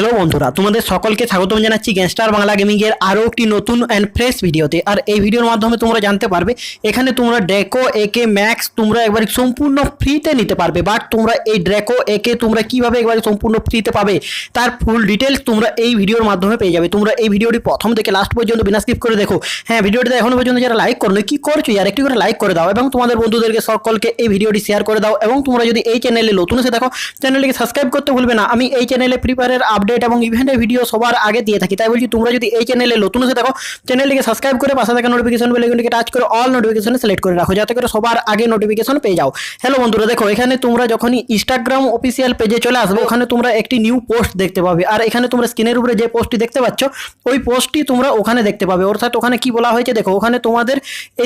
Hello বন্ধুরা, তোমাদের সকলকে স্বাগতম জানাচ্ছি গ্যাংস্টার বাংলা গেমিং এর আরও একটি নতুন অ্যান্ড ফ্রেশ ভিডিওতে আর এই ভিডিওর মাধ্যমে তোমরা জানতে পারবে, এখানে তোমরা ড্রেকো একে ম্যাক্স তোমরা একবার সম্পূর্ণ ফ্রিতে নিতে পারবে। বাট তোমরা এই ড্রেকো একে তোমরা কীভাবে একবারে সম্পূর্ণ ফ্রিতে পাবে, তার ফুল ডিটেলস তোমরা এই ভিডিওর মাধ্যমে পেয়ে যাবে। তোমরা এই ভিডিওটি প্রথম থেকে লাস্ট পর্যন্ত বিনা স্কিপ করে দেখো। হ্যাঁ ভিডিওটিতে এখনও পর্যন্ত যারা লাইক করো কি করছ আর একটি করে লাইক করে দাও এবং তোমাদের বন্ধুদেরকে সকলকে এই ভিডিওটি শেয়ার করে দাও। এবং তোমরা যদি এই চ্যানেলে নতুন এসে দেখো চ্যানেলটিকে সাবস্ক্রাইব করতে ভুলবে না। আমি এই চ্যানেলে ফ্রি ফায়ারের আপডেট এবং ইভেন্টের ভিডিও সবার আগে দিয়ে থাকি। তাই বলছি, তোমরা যদি এই চ্যানেলে নতুন এসে দেখো চ্যানেলটিকে সাবস্ক্রাইব করে পাশে থাকা নোটিফিকেশন বেলগুলিকে টাচ করে অল নোটিফিকেশন সিলেক্ট করে রাখো, যাতে করে সবার আগে নোটিফিকেশন পেয়ে যাও। হ্যালো বন্ধুরা, দেখো, এখানে তোমরা যখনই ইনস্টাগ্রাম অফিসিয়াল পেজে চলে আসবে, ওখানে তোমরা একটি নিউ পোস্ট দেখতে পাবে। আর এখানে তোমরা স্ক্রিনের উপরে যে পোস্টটি দেখতে পাচ্ছ, ওই পোস্টটি তোমরা ওখানে দেখতে পাবে। অর্থাৎ ওখানে কি বলা হয়েছে, দেখো, ওখানে তোমাদের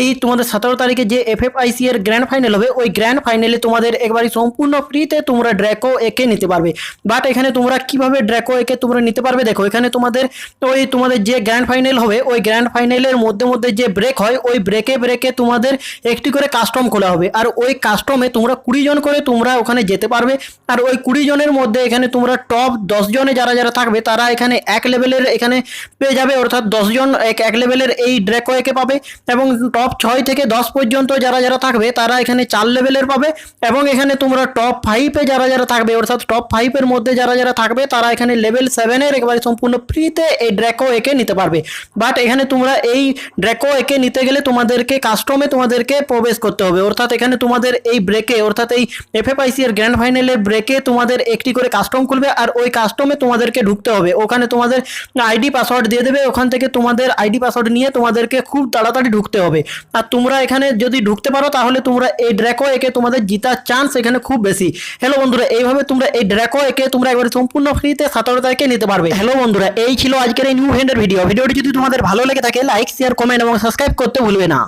এই তোমাদের সতেরো তারিখে যে এফ এর গ্র্যান্ড ফাইনাল হবে, ওই গ্র্যান্ড ফাইনালে তোমাদের একবারই সম্পূর্ণ ফ্রিতে তোমরা ড্র্যাকো একে নিতে পারবে। বাট এখানে তোমরা কীভাবে ড্র্যাকো একে তোমরা নিতে পারবে। দেখো, এখানে তোমাদের ওই তোমাদের যে গ্র্যান্ড ফাইনাল হবে, ওই গ্র্যান্ড ফাইনালের মধ্যে মধ্যে যে ব্রেক হয়, ওই ব্রেকে ব্রেকে তোমাদের একটি করে কাস্টম খোলা হবে। আর ওই কাস্টমে তোমরা কুড়ি জন করে তোমরা ওখানে যেতে পারবে। আর ওই কুড়ি জনের মধ্যে এখানে তোমরা টপ দশ জনে যারা যারা থাকবে, তারা এখানে এক লেভেলের এখানে পেয়ে যাবে। অর্থাৎ দশজন এক এক লেভেলের এই ড্রেকো একে পাবে। এবং টপ ছয় থেকে দশ পর্যন্ত যারা যারা থাকবে, তারা এখানে চার লেভেলের পাবে। এবং এখানে তোমরা টপ ফাইভে যারা যারা থাকবে, অর্থাৎ টপ ফাইভের মধ্যে যারা যারা থাকবে, তারা এখানে লেভেল সেভেনের একেবারে সম্পূর্ণ ফ্রিতে এই ড্রেকো একে নিতে পারবে। বাট এখানে তোমরা এই ড্রেকো একে নিতে গেলে তোমাদেরকে কাস্টমে তোমাদেরকে প্রবেশ করতে হবে। অর্থাৎ এখানে তোমাদের এই ব্রেকে অর্থাৎ এই এফ এফ আইসি এর গ্র্যান্ড ফাইনালের ব্রেকে তোমাদের একটি করে কাস্টম খুলবে আর ওই কাস্টমে তোমাদেরকে ঢুকতে হবে। ওখানে তোমাদের আইডি পাসওয়ার্ড দিয়ে দেবে, ওখান থেকে তোমাদের আইডি পাসওয়ার্ড নিয়ে তোমাদেরকে খুব তাড়াতাড়ি ঢুকতে হবে। আর তোমরা এখানে যদি ঢুকতে পারো, তাহলে তোমরা এই ড্র্যাকো একে তোমাদের জিতার চান্স এখানে খুব বেশি। হ্যালো বন্ধুরা, এইভাবে তোমরা এই ড্র্যাকো একে তোমরা একবারে সম্পূর্ণ ফ্রিতে সতেরো তারিখে নিতে পারবে। হ্যালো বন্ধুরা, এই ছিল আজকের এই নিউ হ্যান্ডের ভিডিও ভিডিওটি যদি তোমাদের ভালো লেগে থাকে লাইক শেয়ার কমেন্ট এবং সাবস্ক্রাইব করতে ভুলবে না।